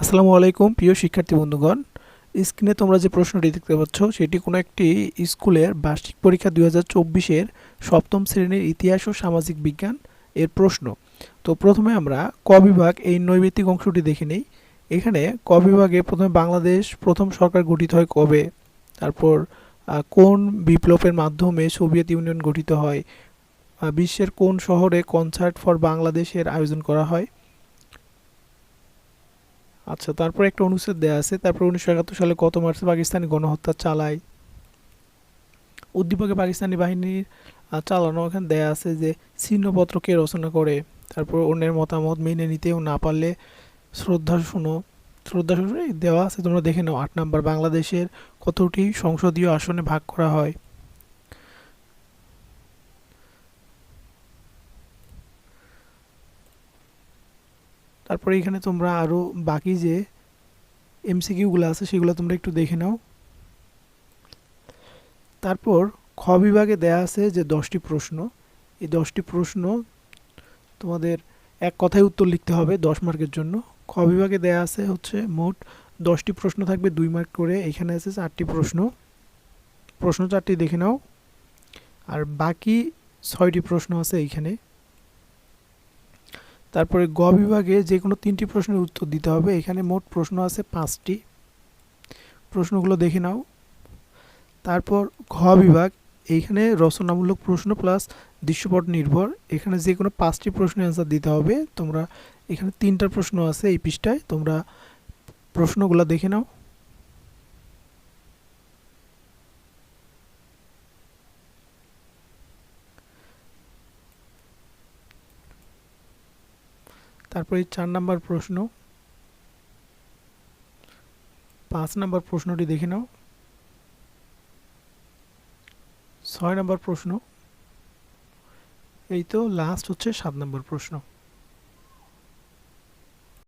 আসসালামু আলাইকুম, প্রিয় শিক্ষার্থী বন্ধুগণ। স্ক্রিনে তোমরা যে প্রশ্নটি দেখতে পাচ্ছ, সেটি কোনো একটি স্কুলের বার্ষিক পরীক্ষা দুই হাজার চব্বিশের সপ্তম শ্রেণির ইতিহাস ও সামাজিক বিজ্ঞান এর প্রশ্ন। তো প্রথমে আমরা ক বিভাগ এই নৈবেতিক অংশটি দেখে নিই। এখানে ক বিভাগে প্রথমে বাংলাদেশ, প্রথম সরকার গঠিত হয় কবে? তারপর কোন বিপ্লবের মাধ্যমে সোভিয়েত ইউনিয়ন গঠিত হয়? বিশ্বের কোন শহরে কনসার্ট ফর বাংলাদেশের আয়োজন করা হয়? আচ্ছা তারপর একটা অনুচ্ছেদ দেওয়া আছে। তারপর উনিশশো একাত্তর সালে কত মার্চে পাকিস্তানি গণহত্যা চালায়। উদ্দীপকে পাকিস্তানি বাহিনীর চালানো এখানে দেয়া আছে যে, ছিন্নপত্র কে রচনা করে? তারপর অন্যের মতামত মেনে নিতেও না পারলে শ্রদ্ধা শুনো। শ্রদ্ধা শুনো দেওয়া আছে, তোমরা দেখে নাও। আট নাম্বার, বাংলাদেশের কতটি সংসদীয় আসনে ভাগ করা হয়? তারপরে এখানে তোমরা আরও বাকি যে এমসিকিউগুলো আছে, সেগুলো তোমরা একটু দেখে নাও। তারপর খ বিভাগে দেয়া আছে যে দশটি প্রশ্ন। এই দশটি প্রশ্ন তোমাদের এক কথায় উত্তর লিখতে হবে দশ মার্কের জন্য। খ বিভাগে দেয়া আছে হচ্ছে মোট দশটি প্রশ্ন থাকবে, দুই মার্ক করে। এখানে আছে চারটি প্রশ্ন। প্রশ্ন চারটি দেখে নাও। আর বাকি ছয়টি প্রশ্ন আছে এইখানে। তারপরে গ বিভাগে যে কোনো তিনটি প্রশ্নের উত্তর দিতে হবে। এখানে মোট প্রশ্ন আছে পাঁচটি। প্রশ্নগুলো দেখে নাও। তারপর ঘ বিভাগ, এইখানে রচনামূলক প্রশ্ন প্লাস দৃশ্যপট নির্ভর। এখানে যে কোনো পাঁচটি প্রশ্নের অ্যান্সার দিতে হবে। তোমরা এখানে তিনটা প্রশ্ন আছে এই পৃষ্ঠায়। তোমরা প্রশ্নগুলো দেখে নাও। তারপরে চার নাম্বার প্রশ্ন। পাঁচ নাম্বার প্রশ্নটি দেখে নাও। ছয় নাম্বার প্রশ্ন। এই তো লাস্ট হচ্ছে সাত নম্বর প্রশ্ন।